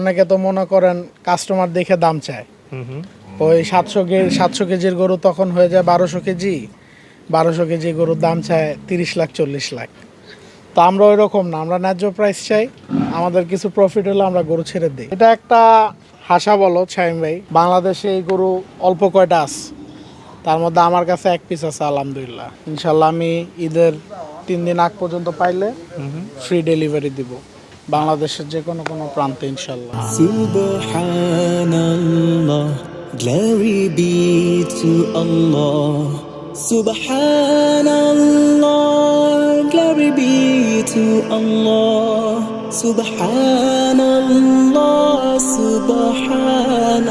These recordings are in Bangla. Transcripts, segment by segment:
অনেকে তো মনে করেন কাস্টমার দেখে দাম চায়। ওই সাতশো কেজি সাতশো কেজির গরু তখন হয়ে যায় বারোশো কেজি। বারোশো কেজি গরুর দাম চায় তিরিশ লাখ চল্লিশ লাখ। তো আমরা ওই রকম না আমরা ন্যায্য প্রাইস চাই। আমাদের কিছু প্রফিট হলে আমরা গরু ছেড়ে দিই। এটা একটা হাসা বলো ছাইম ভাই। বাংলাদেশে এই গরু অল্প কয়টা আছে? তার মধ্যে আমার কাছে এক পিস আছে আলহামদুলিল্লাহ। ইনশাল্লাহ আমি ঈদের তিন দিন আগ পর্যন্ত পাইলে ফ্রি ডেলিভারি দিব। বাংলাদেশের যে কোনো কোনো প্রান্তে ইনশাল্লাহ Subhanallah, Subhan.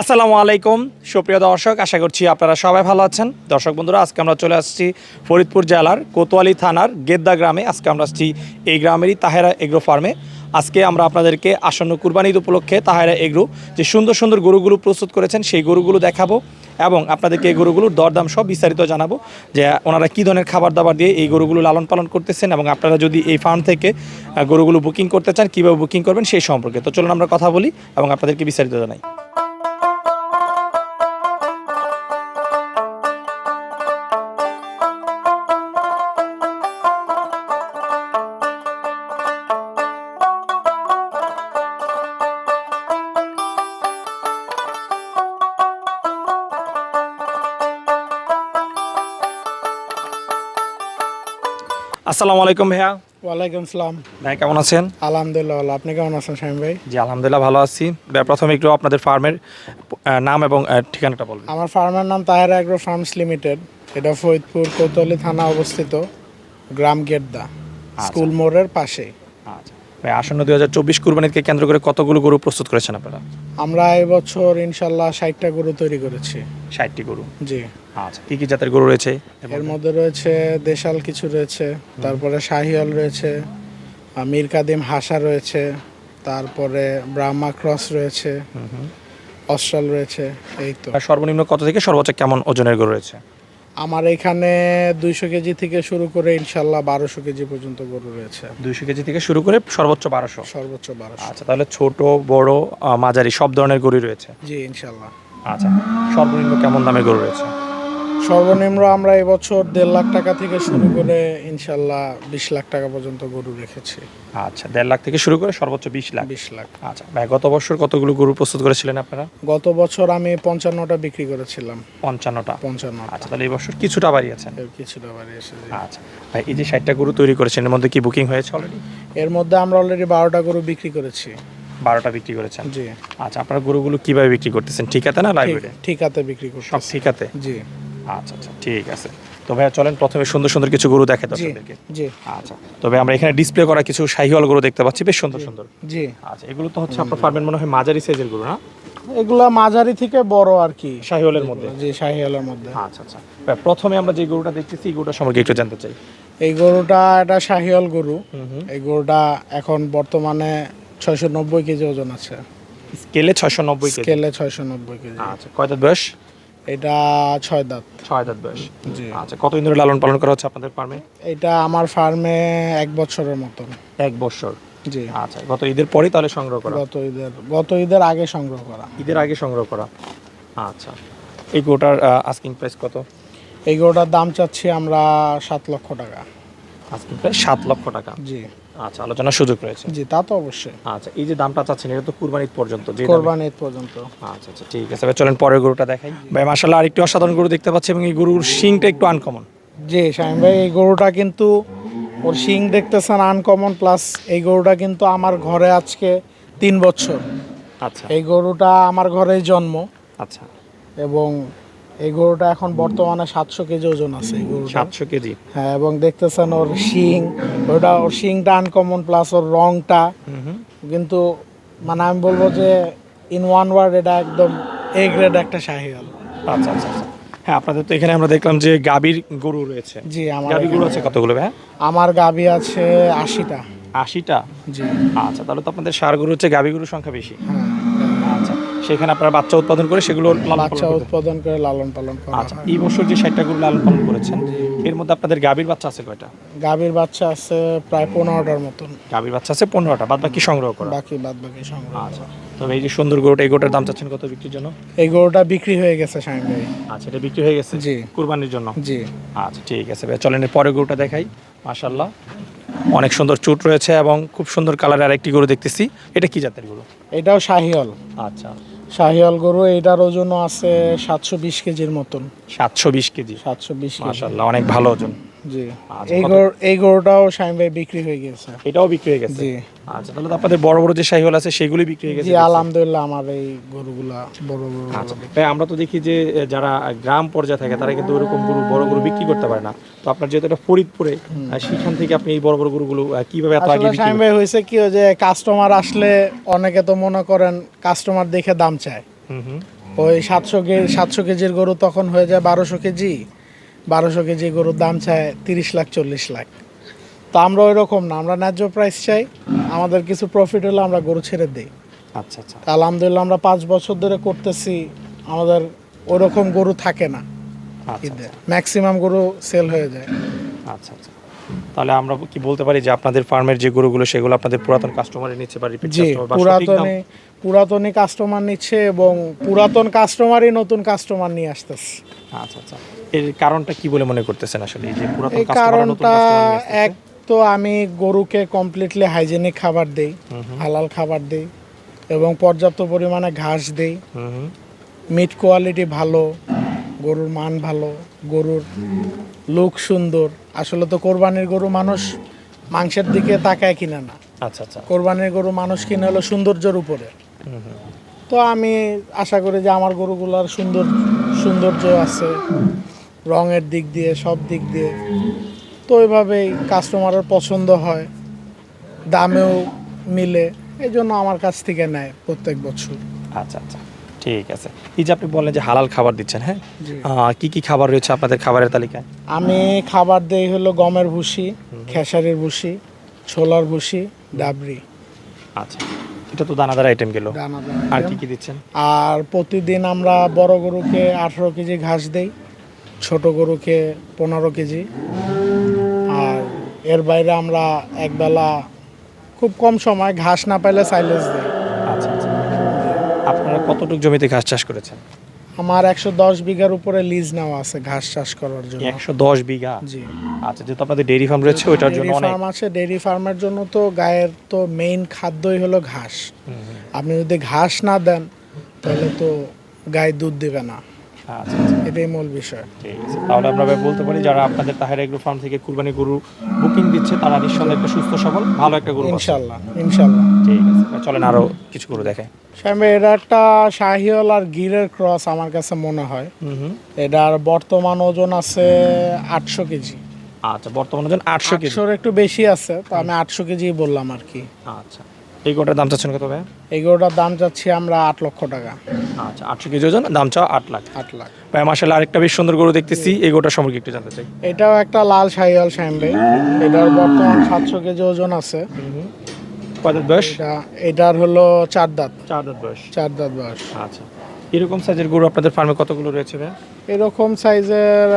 আসসালামু আলাইকুম। সুপ্রিয় দর্শক, আশা করছি আপনারা সবাই ভালো আছেন। দর্শক বন্ধুরা, আজকে আমরা চলে আসছি ফরিদপুর জেলার কোতোয়ালি থানার গেদ্দা গ্রামে। আজকে আমরা আসছি এই গ্রামেরই তাহেরা এগ্রো ফার্মে। আজকে আমরা আপনাদেরকে আসন্ন কুরবানি উপলক্ষে তাহেরা এগ্রো যে সুন্দর সুন্দর গরুগুলো প্রস্তুত করেছেন, সেই গরুগুলো দেখাবো। এবং আপনাদেরকে এই গরুগুলোর দরদাম সব বিস্তারিত জানাব যে ওনারা কী ধরনের খাবার দাবার দিয়ে এই গরুগুলো লালন পালন করতেছেন এবং আপনারা যদি এই ফার্ম থেকে গরুগুলো বুকিং করতে চান, কীভাবে বুকিং করবেন সেই সম্পর্কে। তো চলুন আমরা কথা বলি এবং আপনাদেরকে বিস্তারিত জানাই। আসসালামু আলাইকুম ভাইয়া। ওয়ালাইকুম সালাম। ভাই কেমন আছেন? আলহামদুলিল্লাহ ভালো। আপনি কেমন আছেন শামীম ভাই? জি আলহামদুলিল্লাহ ভালো আছি। ভাই প্রথমে একটু আপনাদের ফার্মের নাম এবং ঠিকানাটা বলবেন। আমার ফার্মের নাম তাহের অ্যাগ্রো ফার্মস লিমিটেড। এটা ফরিদপুর কোতোয়ালি থানা অবস্থিত গ্রাম গেটদা স্কুল মোড়ের পাশে আচ্ছা। ভাই আসন্ন দুই হাজার চব্বিশ কুরবানিকে কেন্দ্র করে কতগুলো গরু প্রস্তুত করেছেন আপনারা? আমরা এবছর ইনশাল্লাহ ষাটটা গরু তৈরি করেছি। ষাটটি গরু? জি। আচ্ছা কী কী জাতের গরু রয়েছে? এর মধ্যে রয়েছে দেশাল কিছু রয়েছে তারপরে শাহিয়াল রয়েছে মীর কাদিম হাসা রয়েছে তারপরে ব্রাহ্মা ক্রস রয়েছে অস্ট্রাল রয়েছে এই তো। সর্বনিম্ন কত থেকে সর্বোচ্চ কেমন ওজনের গরু রয়েছে? আমার এখানে দুইশো কেজি থেকে শুরু করে ইনশাল্লাহ বারোশো কেজি পর্যন্ত গরু রয়েছে। দুইশো কেজি থেকে শুরু করে সর্বোচ্চ বারোশো। সর্বোচ্চ বারোশো। আচ্ছা তাহলে ছোট বড় মাঝারি সব ধরনের গরু রয়েছে? জি ইনশাল্লাহ। আচ্ছা সর্বনিম্ন কেমন দামে গরু রয়েছে? সর্বনিম্ন আমরা এবছর দেড় লাখ টাকা থেকে শুরু করে ইনশাল্লাহ বিশ লাখ টাকা পর্যন্ত গরু রেখেছি। আচ্ছা দেড় লাখ থেকে শুরু করে সর্বোচ্চ বিশ লাখ। বিশ লাখ। আচ্ছা ভাই গত বছর কতগুলো গরু প্রস্তুত করেছিলেন আপনারা? গত বছর আমি পঞ্চান্নটা বিক্রি করেছিলাম। পঞ্চান্নটা? পঞ্চান্ন আচ্ছা তাহলে এই বছর কিছুটা বাড়িয়েছেন এর কিছুটা বাড়ি এসেছে আচ্ছা ভাই এই যে ষাটটা গরু তৈরি করেছেন এর মধ্যে কি বুকিং হয়েছে অলরেডি এর মধ্যে আমরা অলরেডি বারোটা গরু বিক্রি করেছি। বারোটা বিক্রি করেছেন? জি। আচ্ছা আপনার গরুগুলো কীভাবে বিক্রি করতেছেন ঠিকাতে না লাইব্রেরি ঠিকাতে বিক্রি সব করছি ঠিকাতে? জি। আচ্ছা আচ্ছা ঠিক আছে। তো ভাইয়া চলেন প্রথমে সুন্দর সুন্দর কিছু গরু দেখে দর্শকদেরকে। জি। আচ্ছা তবে আমরা এখানে ডিসপ্লে করা কিছু শাহিওয়াল গরু দেখতে পাচ্ছি বেশ সুন্দর সুন্দর। জি। আচ্ছা এগুলো তো হচ্ছে আপনার ফার্মের মনে হয় মাঝারি সাইজের গরু না? এগুলা মাঝারি থেকে বড় আর কি। শাহিওয়ালের মধ্যে? জি শাহিয়ালের মধ্যে। আচ্ছা আচ্ছা। ভাই, প্রথমে আমরা যে গরুটা দেখতেছি এই গরুটা সম্পর্কে একটু জানতে চাই। এই গরুটা এটা শাহিয়াল গরু। এই গরুটা এখন বর্তমানে ছয়শো নব্বই কেজি ওজন আছে। স্কেলে ছয়শো নব্বই স্কেলে ছয়শো নব্বই কেজি। আচ্ছা কয় দাঁত বয়স? এটা ছয় দাঁত। ছয় দাঁত বয়স। জি। আচ্ছা কতদিন ধরে লালন পালন করা হচ্ছে আপনাদের ফার্মে? এটা আমার ফার্মে এক বছরের মতন। এক বছর। জি। আচ্ছা গত ঈদের পরেই তাহলে সংগ্রহ করা? গত ঈদের গত ঈদের আগে সংগ্রহ করা। ঈদের আগে সংগ্রহ করা। আচ্ছা এই গরুটার আস্কিং প্রাইস কত? এই গরুটার দাম চাচ্ছি আমরা সাত লক্ষ টাকা। আস্কিং প্রাইস সাত লক্ষ টাকা। জি। আচ্ছা আলোচনার সুযোগ রয়েছে। জি তা তো অবশ্যই। আচ্ছা এই যে দামটা চাচ্ছেন এটা তো কুরবানি ঈদ পর্যন্ত যে দামে- ঈদ পর্যন্ত। আচ্ছা আচ্ছা ঠিক আছে। এবার চলেন পরের গরুটা দেখাই। ভাই মাসাল্লাহ আরেকটি অসাধারণ গরু দেখতে পাচ্ছি এবং এই গরুর শিংটা একটু আনকমন জি শাহিম ভাই এই গরুটা কিন্তু ওর শিং দেখতেছেন আনকমন প্লাস এই গরুটা কিন্তু আমার ঘরে আজকে তিন বছর। আচ্ছা। এই গরুটা আমার ঘরেই জন্ম। আচ্ছা। এবং এই গরুটা এখন বর্তমানে সাতশো কেজি ওজন আছে এই গরুটা সাতশো কেজি। হ্যাঁ এবং দেখতেছেন ওর শিং। ওটা ওর শিংটা আনকমন প্লাস ওর রংটা। কিন্তু মানে আমি বলব যে ইন ওয়ান ওয়ার্ড এটা একদম এ গ্রেড একটা শাহিওয়াল আচ্ছা আচ্ছা আচ্ছা। হ্যাঁ আপনাদের তো এখানে আমরা দেখলাম যে গাবির গরু রয়েছে। জি আমার গাবি গরু আছে কতগুলো ভাই আমার গাবি আছে আশিটা। আশিটা? জি। আচ্ছা তাহলে তো আপনাদের সার গরু হচ্ছে গাবি গরুর সংখ্যা বেশি। হ্যাঁ। সেখানে আপনারা বাচ্চা উৎপাদন করে সেগুলো বাচ্চা উৎপাদন করে লালন পালন করা আচ্ছা এই বছর যে ষাটটা গরু লালন পালন করেছেন এর মধ্যে আপনাদের গাভীর বাচ্চা আছে কয়টা? গাভীর বাচ্চা আছে প্রায় পনেরোটার মতন। গাভীর বাচ্চা আছে পনেরোটা বাদ বাকি সংগ্রহ করা। বাকি বাদ বাকি সংগ্রহ আচ্ছা তবে এই যে সুন্দর গরুটা এই গরুটার দাম চাচ্ছেন কত বিক্রির জন্য? এই গরুটা বিক্রি হয়ে গেছে স্বামী ভাই। আচ্ছা এটা বিক্রি হয়ে গেছে? জি। কুরবানির জন্য? জি। আচ্ছা ঠিক আছে ভাই চলেন এর পরে গরুটা দেখাই। মাশাল্লাহ অনেক সুন্দর চুট রয়েছে এবং খুব সুন্দর কালারের আরেকটি গরু দেখতেছি। এটা কি জাতের গরু? এটাও শাহিওল আচ্ছা। শাহিওল গরু এটার ওজন আছে সাতশো বিশ কেজির মতন। সাতশো বিশ কেজি। সাতশো বিশ অনেক ভালো ওজন। জি। আচ্ছা, এই গরু এই গরুটাও স্বামী ভাই বিক্রি হয়ে গেছে। এটাও বিক্রি হয়ে গেছে? জি। আচ্ছা তাহলে তো আপনাদের বড় বড় যে শাহিওয়াল আছে সেগুলি বিক্রি হয়ে গেছে। জি আলহামদুলিল্লাহ আমার এই গরুগুলা বড় বড় আচ্ছা ভাই আমরা তো দেখি যে যারা গ্রাম পর্যায়ে থাকে তারা কিন্তু ওরকম গরু বড় গরু বিক্রি করতে পারে না। তো আপনার যেহেতু এটা ফরিদপুরে সেখান থেকে আপনি এই বড় বড় গরুগুলো আহ, কীভাবে এত আগে বিক্রি ভাই হয়েছে কি যে কাস্টমার আসলে অনেকে তো মনে করেন কাস্টমার দেখে দাম চায়। ওই সাতশো কেজি সাতশো কেজির গরু তখন হয়ে যায় বারোশো কেজি। বারোশো কেজি গরুর দাম চায় তিরিশ লাখ চল্লিশ লাখ। তো আমরা ওই রকম না আমরা ন্যায্য প্রাইস চাই আমাদের কিছু প্রফিট হলে আমরা গরু ছেড়ে দিই। আচ্ছা আচ্ছা। আলহামদুলিল্লাহ আমরা পাঁচ বছর ধরে করতেছি আমাদের ওই রকম গরু থাকে না আচ্ছা ম্যাক্সিমাম গরু সেল হয়ে যায়। আচ্ছা আচ্ছা। তাহলে আমরা কি বলতে পারি যে আপনাদের ফার্মের যে গরুগুলো সেগুলো আপনাদের পুরাতন কাস্টমারে নিচ্ছে বা রিপিট জি কাস্টমার পুরাতনে পুরাতনই কাস্টমার নিচ্ছে এবং পুরাতন কাস্টমারই নতুন কাস্টমার নিয়ে আসতেছে। আচ্ছা আচ্ছা। এর কারণটা কি বলে মনে করতেছেন আসলে? এই যে পুরাতন এই কারণটা এক তো আমি গরুকে কমপ্লিটলি হাইজেনিক খাবার দেই হালাল খাবার দেই এবং পর্যাপ্ত পরিমাণে ঘাস দেই। মিট কোয়ালিটি ভালো গরুর মান ভালো গরুর লুক সুন্দর। আসলে তো কোরবানির গরু মানুষ মাংসের দিকে তাকায় কিনে না। আচ্ছা আচ্ছা। কোরবানির গরু মানুষ কিনে হলো সৌন্দর্যের উপরে। তো আমি আশা করি যে আমার গরুগুলার সুন্দর সৌন্দর্য আছে রঙের দিক দিয়ে সব দিক দিয়ে। তো ওইভাবেই কাস্টমারের পছন্দ হয় দামেও মিলে এই জন্য আমার কাছ থেকে নেয় প্রত্যেক বছর। আচ্ছা আচ্ছা ঠিক আছে। এই যে আপনি বললেন যে হালাল খাবার দিচ্ছেন হ্যাঁ? কি কি খাবার রয়েছে আপনাদের খাবারের তালিকায়? আমি খাবার দেই হলো গমের ভুসি খেসারির ভুসি ছোলার ভুসি ডাবরি। আচ্ছা। এটা তো দানাদার আইটেম গেল। দানাদার আর। কি কি দিচ্ছেন? আর প্রতিদিন আমরা বড় গরুকে আঠেরো কেজি ঘাস দেই ছোট গরুকে পনেরো কেজি। আর এর বাইরে আমরা একবেলা খুব কম সময় ঘাস না পাইলে সাইলেজ দিই। আচ্ছা আচ্ছা। আপনারা কতটুকু জমিতে ঘাস চাষ করেছেন? আমার একশো দশ বিঘার উপরে লিজ নেওয়া আছে ঘাস চাষ করার জন্য। একশো দশ বিঘা? জি। আচ্ছা যেহেতু আপনাদের ডেইরি ফার্ম রয়েছে ওইটার জন্য অনেক ফার্ম আছে ডেইরি ফার্মের জন্য তো গায়ের তো মেইন খাদ্যই হলো ঘাস। আপনি যদি ঘাস না দেন তাহলে তো গায়ে দুধ দেবে না। আচ্ছা আচ্ছা। এটাই মূল বিষয়। ঠিক আছে। তাহলে আমরা বলতে পারি যারা আপনাদের তাহের এগ্রো ফার্ম থেকে কুরবানি গরু বুকিং দিচ্ছে তারা নিঃসন্দেহে একটা সুস্থ সবল ভালো একটা গরু ইনশাল্লাহ ইনশাল্লাহ ঠিক আছে। চলেন আরও কিছু গরু দেখে শ্যামে এটা একটা শাহিওল আর গিরের ক্রস আমার কাছে মনে হয়। এটার বর্তমান ওজন আছে আটশো কেজি। আচ্ছা বর্তমানে ওজন আটশো কেজি। একটু বেশি আছে তো আমি আটশো কেজি বললাম আর কি। আচ্ছা। এই গরুটার দাম চাচ্ছেন কত ভাই এই গরুটার দাম চাচ্ছি আমরা আট লক্ষ টাকা। আচ্ছা আটশো কেজি ওজন দাম চাও আট লাখ। আট লাখ। ভাই মাসাল্লাহ আরেকটা বেশ সুন্দর গরু দেখতেছি। এই গরুটার সম্পর্কে একটু জানতে চাই। এটাও একটা লাল শাহিওয়াল শ্যামবে এটার বর্তমান সাতশো কেজি ওজন আছে। কয় দাঁত বয়স? এটা এটার হলো চার দাঁত। চার দাঁত বয়স। চার দাঁত বয়স। আচ্ছা। এরকম সাইজের গরু আপনাদের ফার্মে কতগুলো রয়েছে ভাই এরকম সাইজের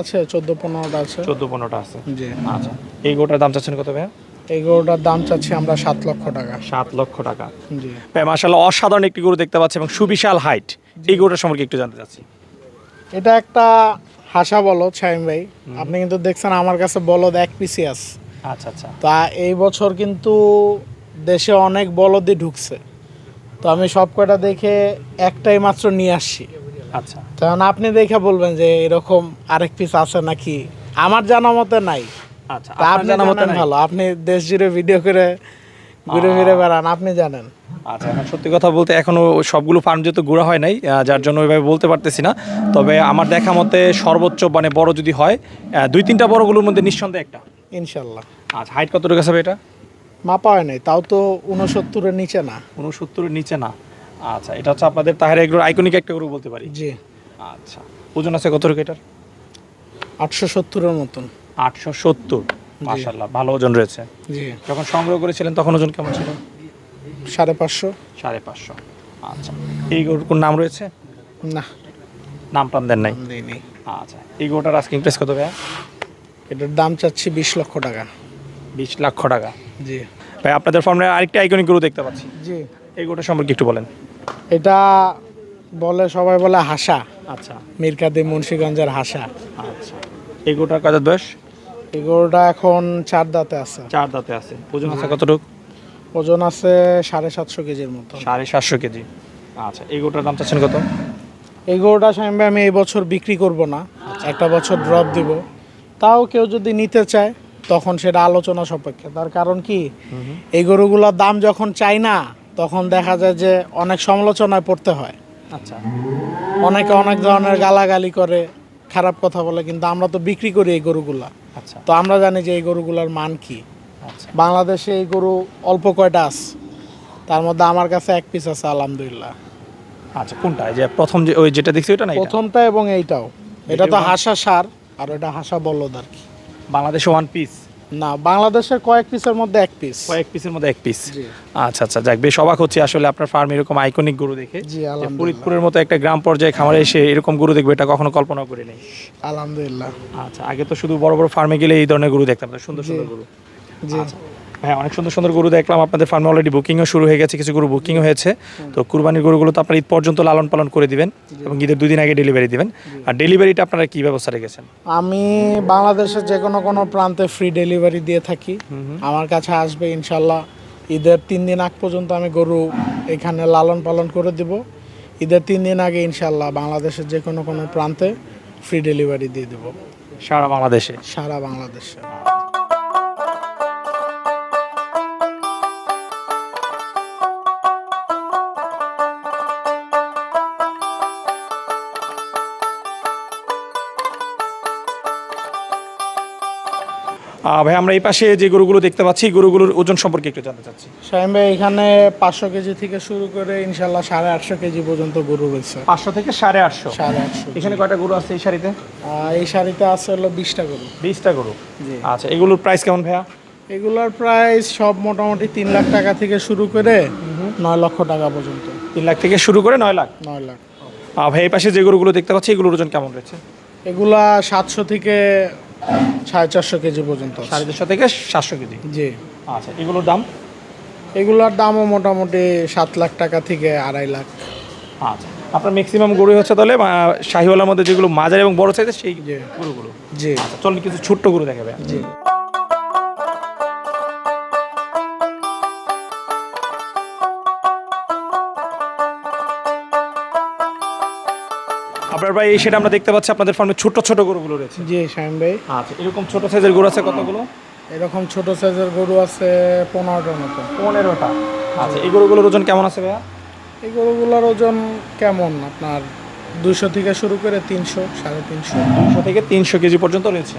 আছে চোদ্দ পনেরোটা আছে। চোদ্দ পনেরোটা আছে। জি। আচ্ছা। এই গরুটার দাম চাচ্ছেন কত ভাই এই গরুটার দাম চাচ্ছি আমরা সাত লক্ষ টাকা। সাত লক্ষ টাকা। জি। ভাই মাসাল্লাহ অসাধারণ একটি গরু দেখতে পাচ্ছি এবং সুবিশাল হাইট এই গরুটার সম্পর্কে একটু জানতে চাচ্ছি। এটা একটা হাসা বলদ শাহিম ভাই। আপনি কিন্তু দেখছেন আমার কাছে বলদ এক পিসি আছে। আচ্ছা আচ্ছা। তা এই বছর কিন্তু দেশে অনেক বলদই ঢুকছে। তো আমি সব কয়টা দেখে একটাই মাত্র নিয়ে আসছি। আচ্ছা। তখন আপনি দেখে বলবেন যে এরকম আরেক পিস আছে নাকি? আমার জানা মতে নাই। আচ্ছা আপনি জানা মতে জানেন নাই? ভালো আপনি দেশ জুড়ে ভিডিও করে ঘুরে ফিরে বেড়ান আপনি জানেন। আচ্ছা এখন সত্যি কথা বলতে এখনও সবগুলো ফার্ম যেহেতু ঘোরা হয় নাই যার জন্য ওইভাবে বলতে পারতেছি না। তবে আমার দেখা মতে সর্বোচ্চ মানে বড় যদি হয় দুই তিনটা বড়গুলোর মধ্যে নিঃসন্দেহে একটা। ইনশাল্লাহ। আচ্ছা হাইট কতটুকু আছে ভাই এটা? মাপা হয় নাই তাও তো উনসত্তরের নিচে না। উনসত্তরের নিচে না। আচ্ছা এটা হচ্ছে আপনাদের তাহের এগুলোর আইকনিক একটা গরু বলতে পারি। জি। আচ্ছা ওজন আছে কত কতটুকু এটার? আটশো সত্তরের মতন। আটশো সত্তর। মাসাল্লাহ ভালো ওজন রয়েছে। জি। যখন সংগ্রহ করেছিলেন তখন ওজন কেমন ছিল? সাড়ে পাঁচশো। সাড়ে পাঁচশো। আচ্ছা এই গরুর কোন নাম রয়েছে? না। নাম টাম দেন নাই? নেই নেই। আচ্ছা এই গরুটার আস্কিং প্রাইস কত ভাইয়া? এটার দাম চাচ্ছি বিশ লক্ষ টাকা। বিশ লক্ষ টাকা। জি। ভাই আপনাদের ফার্মে আরেকটা আইকনিক গরু দেখতে পাচ্ছি। জি। এই গরুটা সম্পর্কে একটু বলেন। এটা বলে সবাই বলে হাসা। আচ্ছা। মিরকাদি মুন্সিগঞ্জের হাসা। আচ্ছা। এই গরুটার কত বয়স? এই গরুটা এখন চার দাঁতে আছে। চার দাঁতে আছে। ওজন আছে কতটুকু? ওজন আছে সাড়ে সাতশো কেজির মতো। সাড়ে সাতশো কেজি। আচ্ছা এই গরুটার দাম চাচ্ছেন কত? এই গরুটা স্বামী আমি এই বছর বিক্রি করব না। একটা বছর ড্রপ দিব। তাও কেউ যদি নিতে চায় তখন সেটা আলোচনা সাপেক্ষে। তার কারণ কি? এই গরুগুলোর দাম যখন চাই না তখন দেখা যায় যে অনেক সমালোচনায় পড়তে হয়। আচ্ছা। অনেকে অনেক ধরনের গালাগালি করে খারাপ কথা বলে কিন্তু আমরা তো বিক্রি করি এই গরুগুলা। আচ্ছা তো আমরা জানি যে এই গরুগুলোর মান কি। আচ্ছা। বাংলাদেশে এই গরু অল্প কয়টা আছে তার মধ্যে আমার কাছে এক পিস আছে আলহামদুলিল্লাহ। আচ্ছা কোনটা? যে প্রথম যে ওই যেটা দেখছি ওটা না প্রথমটা এবং এইটাও। এটা তো হাসা সার আর এটা হাসা বলদ আর কি। বাংলাদেশে ওয়ান পিস না বাংলাদেশের কয়েক পিসের মধ্যে এক পিস কয়েক পিসের মধ্যে এক পিস আচ্ছা আচ্ছা যাক বেশ অবাক হচ্ছে আসলে আপনার ফার্ম এরকম আইকনিক গরু দেখে। ফরিদপুরের মতো একটা গ্রাম পর্যায়ে খামারে এসে এরকম গরু দেখবে এটা কখনো কল্পনা করি নাই। আলহামদুলিল্লাহ। আচ্ছা আগে তো শুধু বড় বড় ফার্মে গেলে এই ধরনের গরু দেখতাম সুন্দর সুন্দর গরু। জি। আচ্ছা হ্যাঁ অনেক সুন্দর সুন্দর গরু দেখলাম। আপনাদের ফার্মে অলরেডি বুকিংও শুরু হয়ে গেছে কিছু গরু বুকিংও হয়েছে। তো কুরবানির গরুগুলো তো আপনারা ঈদ পর্যন্ত লালন পালন করে দিবেন এবং ঈদের দুদিন আগে ডেলিভারি দিবেন। আর ডেলিভারিটা আপনারা কি ব্যবস্থা রেখেছেন আমি বাংলাদেশের যে কোনো কোনো প্রান্তে ফ্রি ডেলিভারি দিয়ে থাকি। আমার কাছে আসবে ইনশাল্লাহ ঈদের তিন দিন আগ পর্যন্ত আমি গরু এখানে লালন পালন করে দিব। ঈদের তিন দিন আগে ইনশাল্লাহ বাংলাদেশের যে কোনো কোনো প্রান্তে ফ্রি ডেলিভারি দিয়ে দেবো। সারা বাংলাদেশে? সারা বাংলাদেশে। ভাই আমরা এই পাশে যে গরুগুলো দেখতে পাচ্ছি গরুগুলোর ওজন সম্পর্কে একটু জানতে চাচ্ছি। শাহিম ভাই এখানে পাঁচশো কেজি থেকে শুরু করে ইনশাল্লাহ সাড়ে আটশো কেজি পর্যন্ত গরু রয়েছে। পাঁচশো থেকে সাড়ে আটশো? সাড়ে আটশো এখানে কয়টা গরু আছে এই শাড়িতে এই শাড়িতে আছে হলো বিশটা গরু। বিশটা গরু? আচ্ছা এগুলোর প্রাইস কেমন ভাইয়া? এগুলোর প্রাইস সব মোটামুটি তিন লাখ টাকা থেকে শুরু করে নয় লক্ষ টাকা পর্যন্ত। তিন লাখ থেকে শুরু করে নয় লাখ? নয় লাখ। ভাই এই পাশে যে গরুগুলো দেখতে পাচ্ছি এগুলোর ওজন কেমন রয়েছে? এগুলা সাতশো থেকে সাড়ে চারশো কেজি পর্যন্ত সাড়ে চারশো থেকে সাতশো কেজি? জি। আচ্ছা এগুলোর দাম? এগুলোর দামও মোটামুটি সাত লাখ টাকা থেকে আড়াই লাখ। আচ্ছা আপনার ম্যাক্সিমাম গরু হচ্ছে তাহলে শাহিওয়ালার মধ্যে যেগুলো মাজার এবং বড় সাইজের সেই গরুগুলো? জি। চল কিছু ছোট্ট গরু দেখাবে জি। আপনার ভাই এই সেটা আমরা দেখতে পাচ্ছি আপনাদের ফার্মে ছোট ছোট গরুগুলো রয়েছে। জি শ্যাম ভাই। আচ্ছা এরকম ছোট সাইজের গরু আছে কতগুলো? এরকম ছোট সাইজের গরু আছে পনেরোটার মতো। পনেরোটা। আচ্ছা এই গরুগুলোর ওজন কেমন আছে ভাইয়া? এই গরুগুলোর ওজন কেমন? আপনার দুশো থেকে শুরু করে তিনশো সাড়ে তিনশো। দুশো থেকে তিনশো কেজি পর্যন্ত রয়েছে।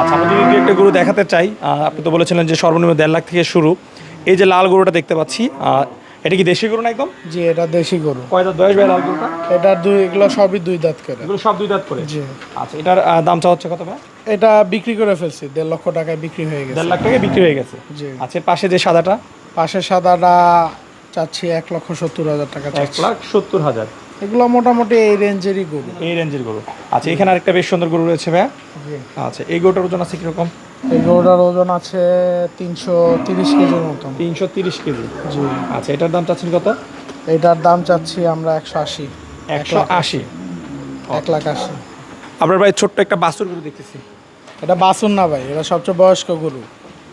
আচ্ছা আমরা যদি একটা গরু দেখাতে চাই আপনি তো বলেছিলেন যে সর্বনিম্ন দেড় লাখ থেকে শুরু। এই যে লাল গরুটা দেখতে পাচ্ছি এটা কি দেশি গরু না একদম জি এটা দেশি গরু। কয় দাঁত বয়স ভাই লাল গরুটা? এটার দুই এগুলো সবই দুই দাঁত করে। এগুলো সব দুই দাঁত করে? জি। আচ্ছা এটার আহ, দাম চা হচ্ছে কত ভাই? এটা বিক্রি করে ফেলছি দেড় লক্ষ টাকায় বিক্রি হয়ে গেছে। দেড় লাখ টাকায় বিক্রি হয়ে গেছে? জি। আচ্ছা পাশে যে সাদাটা? পাশে সাদাটা চাচ্ছি এক লক্ষ সত্তর হাজার টাকা এক লাখ সত্তর হাজার। এগুলো মোটামুটি এই রেঞ্জেরই গরু। এই রেঞ্জের গরু। আচ্ছা এখানে আরেকটা বেশ সুন্দর গরু রয়েছে ভাইয়া। জি। আচ্ছা এই গরুটার ওজন আছে কীরকম? এই গরুটার ওজন আছে তিনশো তিরিশ কেজির মতো তিনশো তিরিশ কেজি। জি। আচ্ছা এটার দাম চাচ্ছেন কত? এটার দাম চাচ্ছি আমরা একশো আশি। একশো আশি? এক লাখ আশি। আপনার ভাই ছোট্ট একটা বাসুর গরু দেখতেছি। এটা বাসুর না ভাই এটা সবচেয়ে বয়স্ক গরু।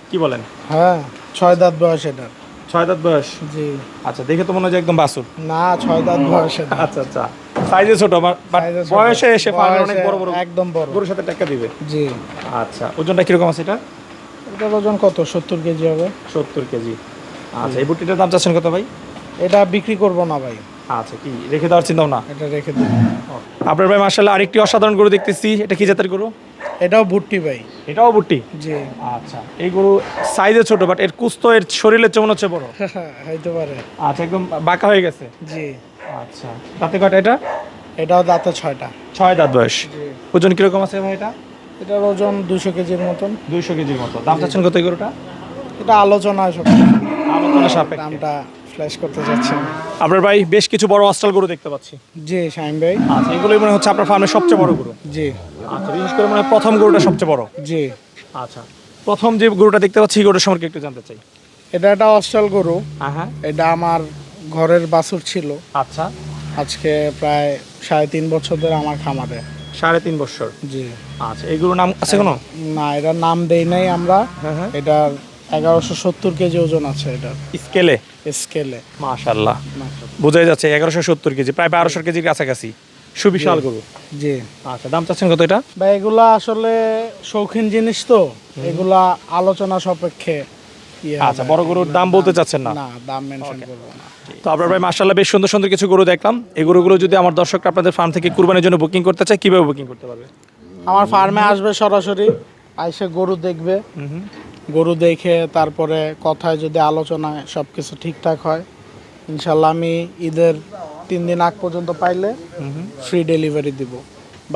কি বলেন? হ্যাঁ ছয় দাঁত বয়স এটার। ছয় দাঁত বয়স? জি। আচ্ছা দেখে তো মনে হয় একদম বাছুর। না ছয় দাঁত বয়স আচ্ছা আচ্ছা। সাইজে ছোট। বয়সে এসে ফার্মে অনেক বড় বড় একদম বড়। গরুর সাথে টাকা দিবে? জি। আচ্ছা ওজনটা কীরকম আছে এটা? এটার ওজন কত? সত্তর কেজি হবে। সত্তর কেজি। আচ্ছা এই বুটিটার দাম চাচ্ছেন কত ভাই? এটা বিক্রি করব না ভাই। আচ্ছা কি রেখে দেওয়ার চিন্তাও না এটা রেখে দিন আপনার ভাই মার্শাল্লাহ আরেকটি অসাধারণ গরু দেখতেছি। এটা কি জাতের গরু? এটাও ভুট্টি ভাই। এটাও বুট্টি? জি। আচ্ছা এই গরু সাইজে ছোট বাট এর কুস্ত এর শরীরের চেমন হচ্ছে বড়। হইতে পারে। আচ্ছা একদম বাঁকা হয়ে গেছে? জি। আচ্ছা দাঁতে কয়টা এটা? এটাও দাঁতে ছয়টা। ছয় দাঁত বয়স। জি। ওজন কীরকম আছে ভাই এটা? এটার ওজন দুশো কেজির মতন। দুইশো কেজির মতো। দাম চাচ্ছেন কত এই গরুটা? এটা আলোচনা সব আলোচনা সাপেক্ষে। দামটা ফ্ল্যাশ করতে চাচ্ছি না। আপনার ভাই বেশ কিছু বড় অস্ট্রাল গরু দেখতে পাচ্ছি। জি শাহিন ভাই। আচ্ছা এগুলোই মনে হচ্ছে আপনার ফার্মের সবচেয়ে বড় গরু। জি। আচ্ছা বিশেষ করে মানে প্রথম গরুটা সবচেয়ে বড়? জি। আচ্ছা প্রথম যে গরুটা দেখতে পাচ্ছি এই গরুটার সম্পর্কে একটু জানতে চাই। এটা একটা অস্ট্রাল গরু। হ্যাঁ হ্যাঁ। এটা আমার ঘরের বাছুর ছিল। আচ্ছা। আজকে প্রায় সাড়ে তিন বছর ধরে আমার খামারে। সাড়ে তিন বছর? জি। আচ্ছা এই গরুর নাম আছে কোনো? না এটার নাম দেই নাই আমরা। হ্যাঁ হ্যাঁ। এগারোশো সত্তর কেজি ওজন আছে এটার। স্কেলে? স্কেলে। মাশাল্লাহ বোঝাই যাচ্ছে এগারোশো সত্তর কেজি প্রায় বারোশো কেজির কাছাকাছি। সুবিশাল গরু। জি। আচ্ছা দাম চাচ্ছেন কত এটা? বা এগুলা আসলে শৌখিন জিনিস তো। এগুলা আলোচনা সাপেক্ষে ইয়ে আচ্ছা বড় গরুর দাম বলতে চাচ্ছেন না? না দাম মেনশন করব না। তো আপনার ভাই মার্শাল্লাহ বেশ সুন্দর সুন্দর কিছু গরু দেখলাম। এই গরুগুলো যদি আমার দর্শকরা আপনাদের ফার্ম থেকে কুরবানির জন্য বুকিং করতে চায় কীভাবে বুকিং করতে পারবে? আমার ফার্মে আসবে সরাসরি আইসে গরু দেখবে। গরু দেখে তারপরে কথায় যদি আলোচনায় সব কিছু ঠিকঠাক হয় ইনশাল্লাহ আমি ঈদের তিন দিন আগ পর্যন্ত পাইলে ফ্রি ডেলিভারি দিব।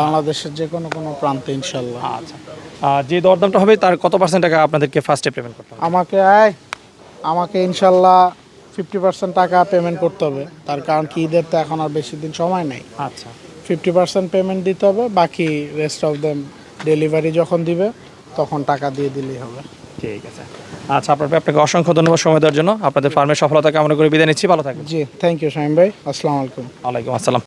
বাংলাদেশের যে কোনো কোনো প্রান্তে ইনশাল্লাহ। আচ্ছা। আর যে দরদামটা হবে তার কত পার্সেন্ট টাকা আপনাদেরকে ফার্স্টে পেমেন্ট করতে হবে? আমাকে আয় আমাকে ইনশাল্লাহ ফিফটি পার্সেন্ট টাকা পেমেন্ট করতে হবে। তার কারণ কি ঈদের তো এখন আর বেশি দিন সময় নেই। আচ্ছা। ফিফটি পার্সেন্ট পেমেন্ট দিতে হবে বাকি রেস্ট অফ দেম ডেলিভারি যখন দিবে তখন টাকা দিয়ে দিলেই হবে। ঠিক আছে। আচ্ছা আপনার আপনাকে অসংখ্য ধন্যবাদ সময় দেওয়ার জন্য। আপনাদের ফার্মের সফলতা কামনা করে বিদায় নিচ্ছি। ভালো থাকবেন। জি থ্যাংক ইউ সাইম ভাই। আসসালামু আলাইকুম। ওয়ালাইকুম আসসালাম।